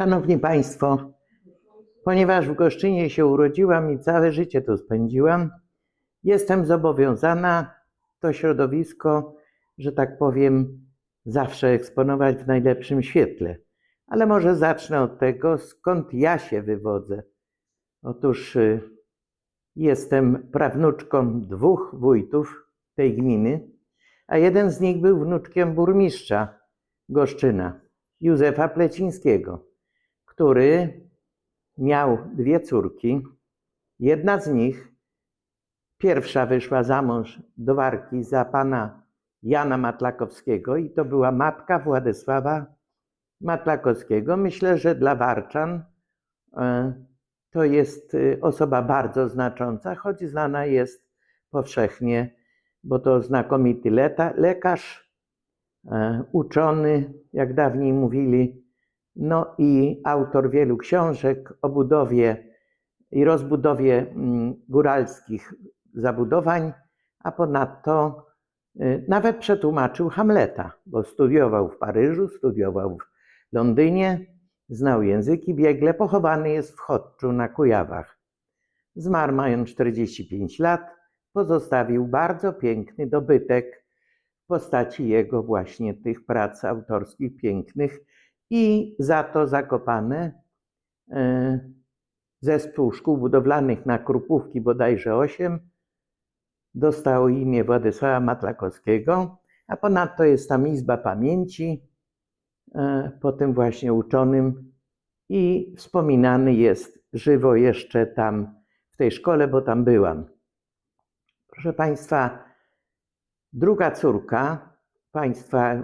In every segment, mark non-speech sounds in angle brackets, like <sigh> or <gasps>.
Szanowni Państwo, ponieważ w Goszczynie się urodziłam i całe życie tu spędziłam, jestem zobowiązana to środowisko, że tak powiem, zawsze eksponować w najlepszym świetle. Ale może zacznę od tego, skąd ja się wywodzę. Otóż y, jestem prawnuczką dwóch wójtów tej gminy, a jeden z nich był wnuczkiem burmistrza Goszczyna, Józefa Plecińskiego, który miał dwie córki. Jedna z nich, pierwsza wyszła za mąż do Warki za pana Jana Matlakowskiego i to była matka Władysława Matlakowskiego. Myślę, że dla Warczan e, to jest y, osoba bardzo znacząca, choć znana jest powszechnie, bo to znakomity leta, lekarz, e, uczony, jak dawniej mówili, no i autor wielu książek o budowie i rozbudowie mm, góralskich zabudowań, a ponadto y, nawet przetłumaczył Hamleta, bo studiował w Paryżu, studiował w Londynie, znał języki biegle, pochowany jest w Chodczu na Kujawach. Zmarł mając 45 lat, pozostawił bardzo piękny dobytek w postaci jego właśnie tych prac autorskich pięknych i za to zakopane zespół szkół budowlanych na Krupówki bodajże 8 dostało imię Władysława Matlakowskiego, a ponadto jest tam Izba Pamięci, e, po tym właśnie uczonym i wspominany jest żywo jeszcze tam w tej szkole, bo tam byłam. Proszę Państwa, druga córka państwa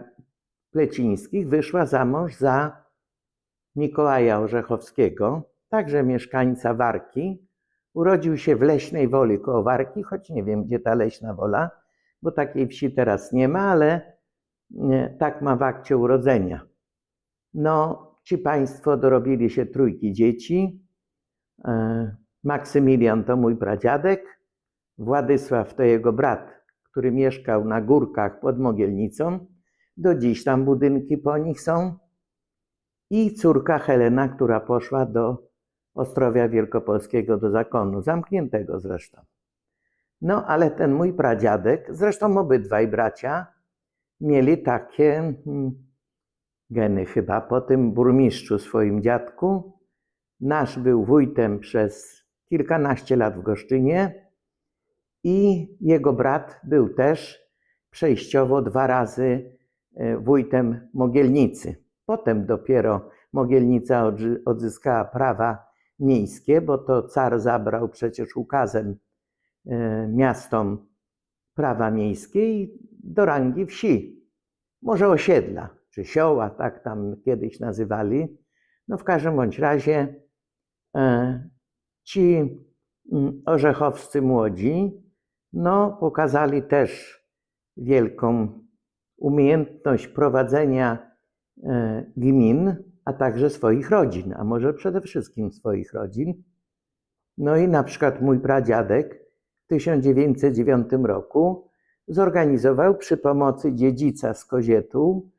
Plecińskich wyszła za mąż za Mikołaja Orzechowskiego, także mieszkańca Warki. Urodził się w Leśnej Woli koło Warki, choć nie wiem, gdzie ta Leśna Wola, bo takiej wsi teraz nie ma, ale nie, tak ma w akcie urodzenia. No, ci państwo dorobili się trójki dzieci. E, Maksymilian to mój pradziadek, Władysław to jego brat, który mieszkał na górkach pod Mogielnicą. Do dziś tam budynki po nich są. I córka Helena, która poszła do Ostrowia Wielkopolskiego, do zakonu, zamkniętego zresztą. No, ale ten mój pradziadek, zresztą obydwaj bracia, mieli takie hmm, geny chyba po tym burmistrzu swoim dziadku. Nasz był wójtem przez kilkanaście lat w Goszczynie i jego brat był też przejściowo dwa razy wójtem Mogielnicy. Potem dopiero Mogielnica odzyskała prawa miejskie, bo to car zabrał przecież ukazem e, miastom prawa miejskie i do rangi wsi, może osiedla czy sioła, tak tam kiedyś nazywali. No w każdym bądź razie e, ci mm, orzechowscy młodzi no, pokazali też wielką umiejętność prowadzenia e, gmin, a także swoich rodzin, a może przede wszystkim swoich rodzin. No i na przykład mój pradziadek w 1909 roku zorganizował przy pomocy dziedzica z Kozietu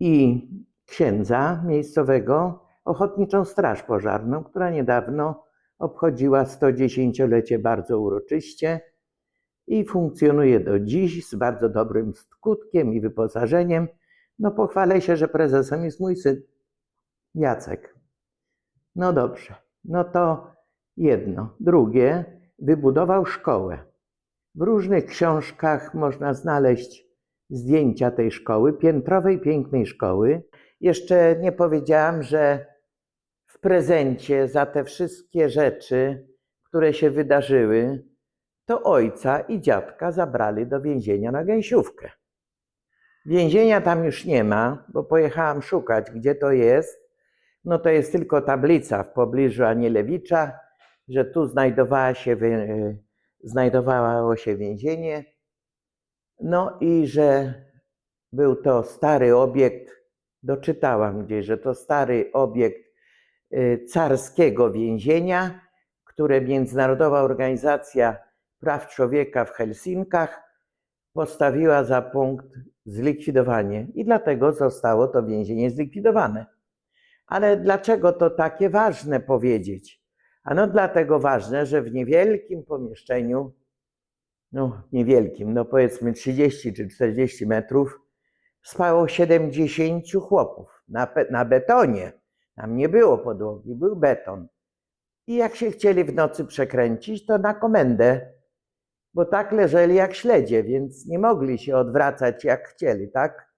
i księdza miejscowego Ochotniczą Straż Pożarną, która niedawno obchodziła 110-lecie bardzo uroczyście i funkcjonuje do dziś z bardzo dobrym skutkiem i wyposażeniem. No pochwalę się, że prezesem jest mój syn Jacek. No dobrze, no to jedno. Drugie, wybudował szkołę. W różnych książkach można znaleźć zdjęcia tej szkoły, piętrowej, pięknej szkoły. Jeszcze nie powiedziałam, że w prezencie za te wszystkie rzeczy, które się wydarzyły, to ojca i dziadka zabrali do więzienia na gęsiówkę. Więzienia tam już nie ma, bo pojechałam szukać, gdzie to jest. No to jest tylko tablica w pobliżu Anielewicza, że tu znajdowała się, znajdowało się więzienie. No i że był to stary obiekt, doczytałam gdzieś, że to stary obiekt y, carskiego więzienia, które Międzynarodowa Organizacja Praw Człowieka w Helsinkach postawiła za punkt zlikwidowanie i dlatego zostało to więzienie zlikwidowane. Ale dlaczego to takie ważne powiedzieć? Ano dlatego ważne, że w niewielkim pomieszczeniu, no niewielkim, no powiedzmy 30 czy 40 metrów, spało 70 chłopów na, na betonie. Tam nie było podłogi, był beton. I jak się chcieli w nocy przekręcić, to na komendę, bo tak leżeli jak śledzie, więc nie mogli się odwracać jak chcieli, tak?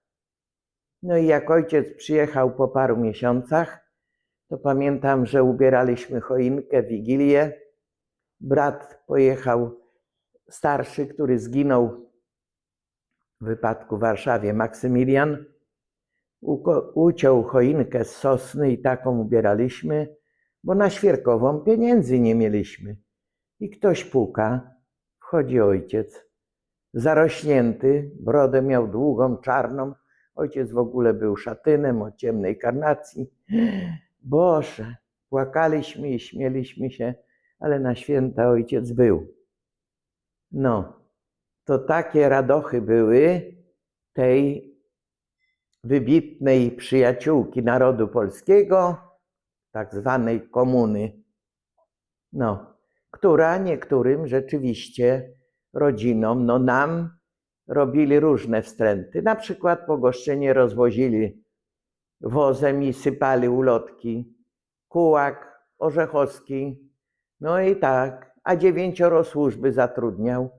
No i jak ojciec przyjechał po paru miesiącach, to pamiętam, że ubieraliśmy choinkę, wigilię. Brat pojechał, starszy, który zginął w wypadku w Warszawie, Maksymilian, uciął choinkę z sosny i taką ubieraliśmy, bo na świerkową pieniędzy nie mieliśmy. I ktoś puka, wchodzi ojciec, zarośnięty, brodę miał długą, czarną. Ojciec w ogóle był szatynem o ciemnej karnacji. <gasps> Boże, płakaliśmy i śmieliśmy się, ale na święta ojciec był. No, to takie radochy były tej wybitnej przyjaciółki narodu polskiego, tak zwanej komuny. No, która niektórym rzeczywiście rodzinom, no nam robili różne wstręty. Na przykład po Goszczynie rozwozili wozem i sypali ulotki. Kułak, Orzechowski, no i tak, a dziewięcioro służby zatrudniał.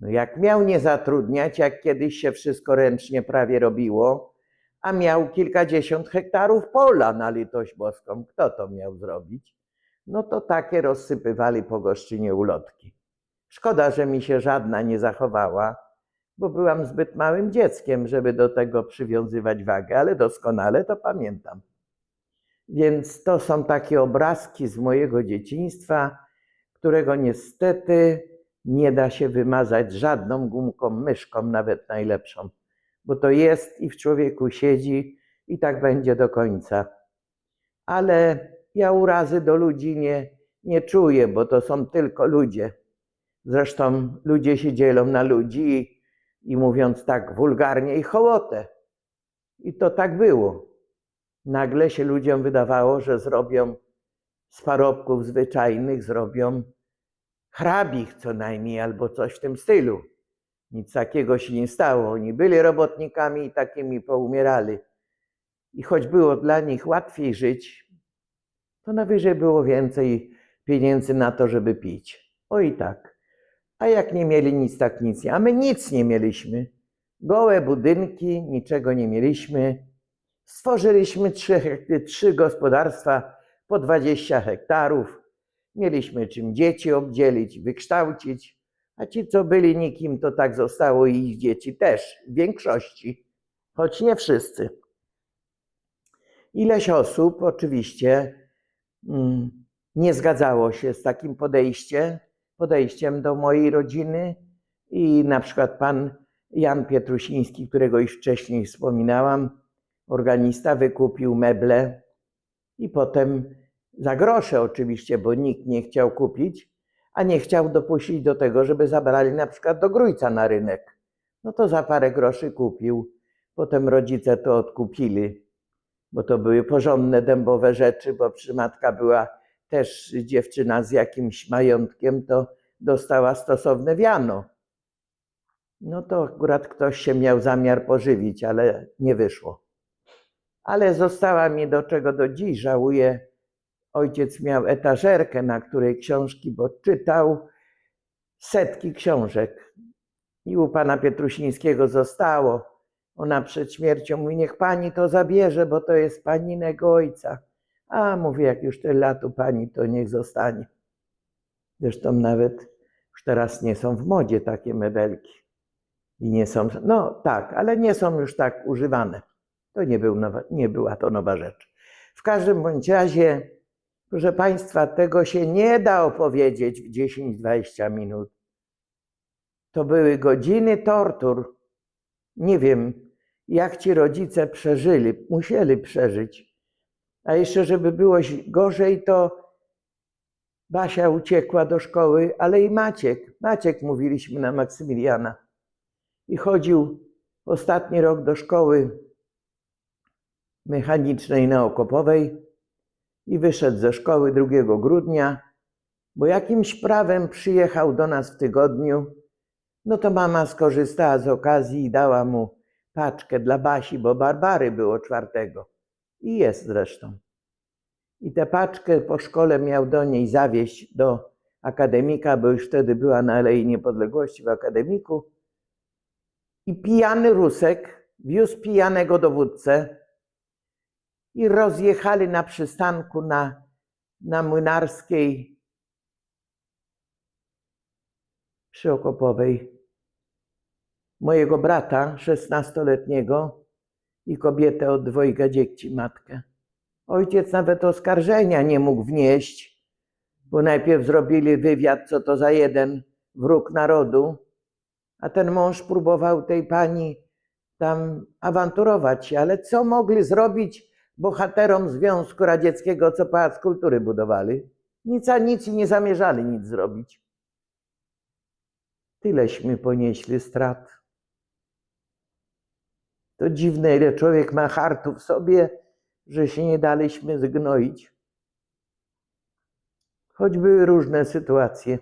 No jak miał nie zatrudniać, jak kiedyś się wszystko ręcznie prawie robiło, a miał kilkadziesiąt hektarów pola na litość boską, kto to miał zrobić? No to takie rozsypywali po Goszczynie ulotki. Szkoda, że mi się żadna nie zachowała, bo byłam zbyt małym dzieckiem, żeby do tego przywiązywać wagę, ale doskonale to pamiętam. Więc to są takie obrazki z mojego dzieciństwa, którego niestety nie da się wymazać żadną gumką, myszką, nawet najlepszą, bo to jest i w człowieku siedzi i tak będzie do końca. Ale ja urazy do ludzi nie, nie czuję, bo to są tylko ludzie. Zresztą ludzie się dzielą na ludzi i, i mówiąc tak wulgarnie i hołotę. I to tak było. Nagle się ludziom wydawało, że zrobią z parobków zwyczajnych, zrobią hrabich co najmniej, albo coś w tym stylu. Nic takiego się nie stało. Oni byli robotnikami i takimi poumierali. I choć było dla nich łatwiej żyć, to najwyżej było więcej pieniędzy na to, żeby pić. O i tak. A jak nie mieli nic, tak nic. A my nic nie mieliśmy. Gołe budynki, niczego nie mieliśmy. Stworzyliśmy trzy, trzy gospodarstwa po 20 hektarów. Mieliśmy czym dzieci obdzielić, wykształcić, a ci, co byli nikim, to tak zostało i ich dzieci też, w większości, choć nie wszyscy. Ileś osób oczywiście nie zgadzało się z takim podejściem, podejściem do mojej rodziny i na przykład pan Jan Pietrusiński, którego już wcześniej wspominałam, organista, wykupił meble i potem za grosze oczywiście, bo nikt nie chciał kupić, a nie chciał dopuścić do tego, żeby zabrali na przykład do Grójca na rynek. No to za parę groszy kupił. Potem rodzice to odkupili, bo to były porządne dębowe rzeczy, bo przymatka była też dziewczyna z jakimś majątkiem, to dostała stosowne wiano. No to akurat ktoś się miał zamiar pożywić, ale nie wyszło. Ale została mi do czego do dziś żałuję. Ojciec miał etażerkę, na której książki, bo czytał setki książek. I u pana Pietrusińskiego zostało. Ona przed śmiercią mówi, niech pani to zabierze, bo to jest paninego ojca. A mówi, jak już tyle lat u pani, to niech zostanie. Zresztą nawet już teraz nie są w modzie takie mebelki. I nie są, no tak, ale nie są już tak używane. To nie, był nowa, nie była to nowa rzecz. W każdym bądź razie, proszę Państwa, tego się nie da opowiedzieć w 10-20 minut. To były godziny tortur. Nie wiem, jak ci rodzice przeżyli, musieli przeżyć. A jeszcze, żeby było gorzej, to Basia uciekła do szkoły, ale i Maciek. Maciek mówiliśmy na Maksymiliana. I chodził ostatni rok do szkoły mechanicznej na Okopowej. i wyszedł ze szkoły 2 grudnia, bo jakimś prawem przyjechał do nas w tygodniu. No to mama skorzystała z okazji i dała mu paczkę dla Basi, bo Barbary było czwartego. I jest zresztą. I tę paczkę po szkole miał do niej zawieźć do akademika, bo już wtedy była na Alei Niepodległości w akademiku. I pijany Rusek wiózł pijanego dowódcę i rozjechali na przystanku na, na Młynarskiej przy Okopowej mojego brata, szesnastoletniego i kobietę od dwojga dzieci, matkę. Ojciec nawet oskarżenia nie mógł wnieść, bo najpierw zrobili wywiad, co to za jeden wróg narodu, a ten mąż próbował tej pani tam awanturować się, ale co mogli zrobić bohaterom Związku Radzieckiego, co Pałac Kultury budowali? Nic a nic i nie zamierzali nic zrobić. Tyleśmy ponieśli strat. To dziwne, ile człowiek ma hartu w sobie, że się nie daliśmy zgnoić. Były różne sytuacje.